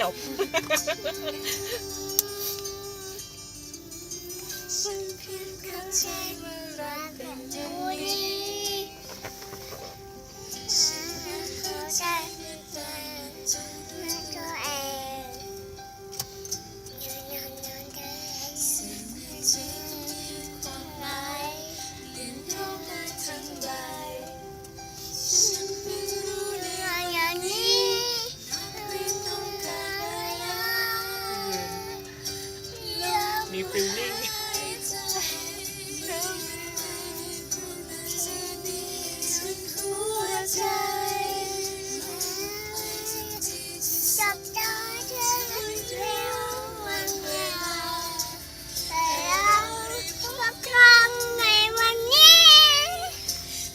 จบฉันเพียงเข้าใจว่ารักเป็นอย่างนี้ ฟิลลิ่งจับตาเธอเร็ววันเวลาแต่เราพบกันในวันนี้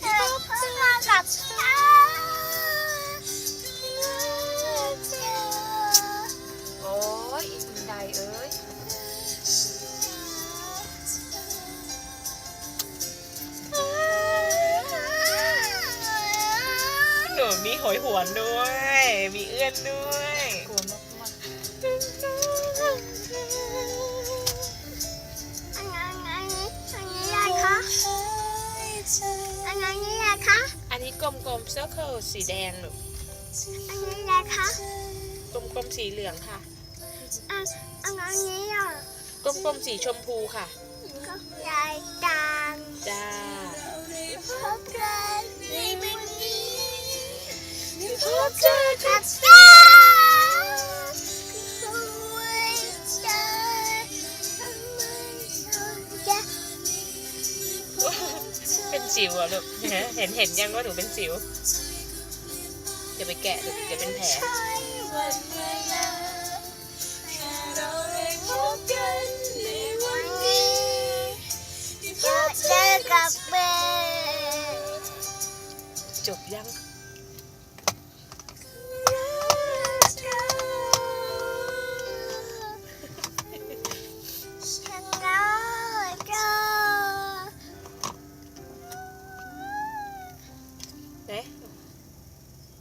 เธอพบมากับฉันเจอโอ้ยอีกใดเอ้ย มีหอยหวนด้วย มีเอื้อนด้วยกลัวมากมากอันนั้นอันนี้อันนี้อะไรคะอันนั้นนี่อะไรคะๆอันนี้กลมๆเซอร์เคิลสีแดงหนูอันนี้อะไรคะกลมๆสีเหลืองค่ะอันอันนั้นนี่อะกลมๆสีชมพูค่ะก็ยายตังจ้าพบกันในวัน เป็นสิวเหรอลูกเห็นเห็นยังว่าหนูเป็นสิว เดี๋ยวไปแกะเดี๋ยวเป็นแผล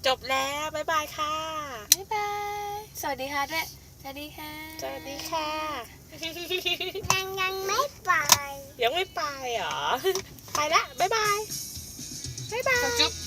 จบแล้วบ๊ายบายค่ะบ๊ายบาย สวัสดีค่ะด้วย สวัสดีค่ะ สวัสดีค่ะ ยังยังไม่ไป ยังไม่ไปเหรอ ไปละบ๊ายบาย บ๊ายบายจุ๊บ